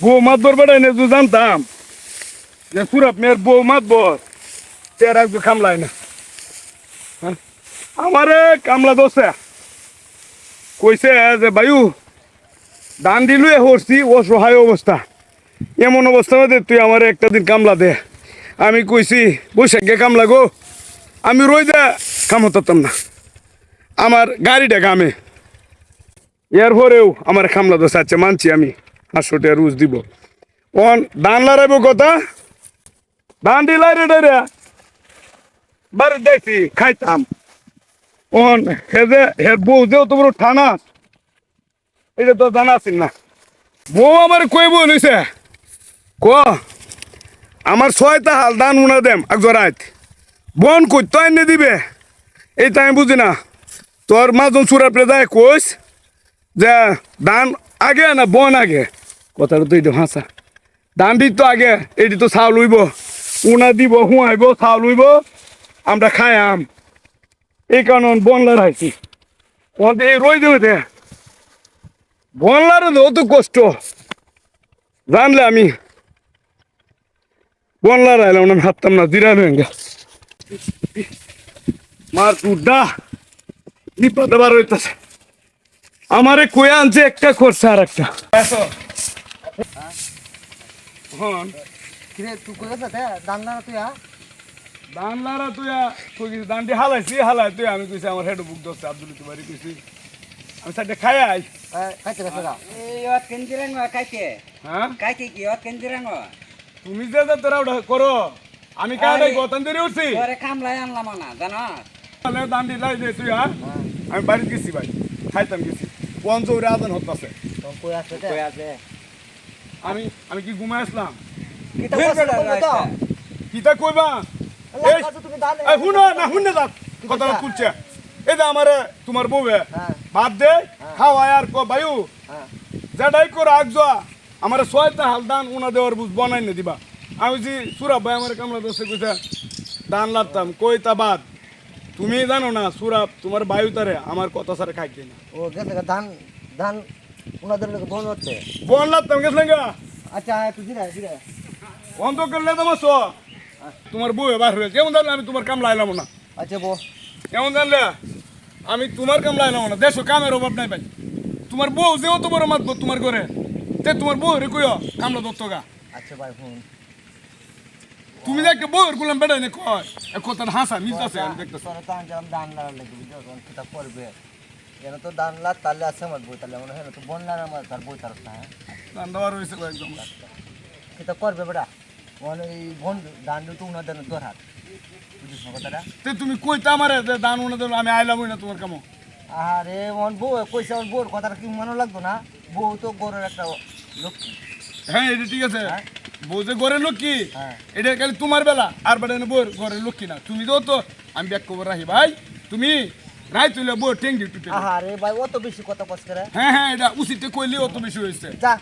বউ মাতবর বেড়াই না জানতাম যে সুরাপ মেয়ের বউ মাতবর তের একটু কামলাই না। হ্যাঁ? আমারে কামলা দোষে কইছে যে বায়ু দান দিলুয়ে হরছি, অসহায় অবস্থা। এমন অবস্থা মধ্যে তুই আমার একটা দিন কামলা দে। আমি কইছি, বৈশাখে কামলা গো। আমি রই দে কাম হতাম না। আমার গাড়িটা কামে এরপরেও আমার খামলা দোষ আছে, মানছি আমি। পাঁচশো টাকা রুজ দিব। অন, ধান লারাইব কথা? ধান দিলাই রে রে বারে দেখছি, খাইতাম। অন, হে যে, হে বউ যেও তোমার বড় ঠানা এটা তো জানা আছিল না। বউ আমার কই বউ নিছে ক, আমার ছয়টা হাল দান উনা দেম, এক জরাইত বন কই তো এনে দিবে এইটা আমি বুঝি না তোর মাজন চূড়া প্রেদায় কইস যে ধান আগে না বন আগে? কথাটা তো এইটা হাসা ধান দিত তো আগে এটি তো চাউল উইব। উনা দিব হুঁয়াইব চাউল উইব, আমরা খাই আম। এই কারণে বন লড়াইছি ওতে এই রই দেবে বন লড়ানো অত কষ্ট। জানলে আমি। বন লড়াইলাম না হাততাম না জিরা ভেঙ্গে মার দুড্ডা বিপদে বার হইতেছে আমারে কয়ে আনছে একটা করছে আর একটা। দান না তুই লারা তুই কই কিছু দানটি হালাইছি হালাই তুই আমি কইছি আমার হেড বুক দোস্ত আব্দুল তুমারি কইছি। আমি সাইডে খাই আই। খাইতে গেছে গা Iwat kendirang wa kake. হ্যাঁ? Kake ki iwat kendirang wa. তুমি যে যে তোরা ওটা করো আমি কাটাই গতন দেরি উঠছি? kam layan lama na, dana. তাহলে দান্ডি লাই দে তুই হ্যাঁ? আমি বাড়ি গেছি ভাই খাইতাম গেছি। পঞ্চৌরে আদান হতাছে। তো আছে তে? Koi ase. আমি আমি কি ঘুমাই আসলাম? কিতা কইবা শুনো না শুনে যাক কথাটা তুলছে এই যে আমারে তোমার বউবে হ্যাঁ। ভাত দে খাওয়ায় আর কো বায়ু হ্যাঁ। যেটাই করো আগ যা আমার ছয়টা হাল দান উনা দেওয়ার বুঝ বনাই না দিবা। আমি যে সুরাব ভাই আমার কামলা দোষে কইছে দান লাগতাম কই তা বাদ? তুমি জানো না সুরাব তোমার বায়ু তারে আমার কথা সারে খাইতে না ও গেছে ধান ধান উনাদের লোক বন হচ্ছে। বন লাগতাম গেছিলেন গা আচ্ছা তুই দিরা দিরা অন্ত করলে তোমার সো তোমার বউ এবার হয়ে যেমন জানলে আমি তোমার কাম লাইলাম না? আচ্ছা বো কেমন জানলে? আমি তোমার কাম লাইলাম না। দেশো কামের অভাব নাই ভাই। তোমার বউ যেও তোমার মাতবো তোমার ঘরে তে তোমার বউ রে কইও কামলা দত্ত গা। আচ্ছা ভাই ফোন তুমি একটা বউর গুলাম বেড়াই না কয় এক কথা হাসা মিলতাছে আমি দেখতেছি। তোরা দান না লাগে বুঝছ? কোন কিতা করবে এর তো দান লা তালে আছে আমার বই তালে মনে হয় তো বন না আমার তার বই তার হ্যাঁ? দান্ডাবার হয়েছে একদম কিতা করবে বেটা মানে এই বন দান তো উনাদের দর হাত বুঝিস না কথাটা? তে তুমি কইতা আমারে যে দান উনে দেব আমি আইলাম না তোমার কামো। আরে মন বউ কইছে আমার বউর কথাটা কি মনে লাগতো না? বউ তো গরের একটা লক্ষ্মী। হ্যাঁ এটা ঠিক আছে। হ্যাঁ। বউ যে ঘরের লক্ষ্মী হ্যাঁ। এটা খালি তোমার বেলা আর বেটা বউর ঘরের লক্ষ্মী না। তুমি তো তো আমি ব্যাক খবর রাখি। ভাই তুমি রাই তুলে বউ টেঙ্গি টুটে আহারে ভাই অত বেশি কথা কস করে হ্যাঁ হ্যাঁ এটা উচিত কইলে অত বেশি হয়েছে। যা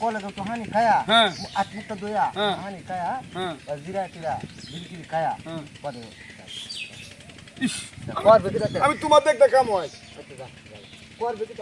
কলে তো হানি খায়া। হ্যাঁ। আট মুখটা দইয়া হ্যাঁ। হানি খায়া। হ্যাঁ। জিরা টিরা বিলকিরি খায়া। পরে। করবে কি আমি তোমার দেখতে কাম হয়? যা। করবে কি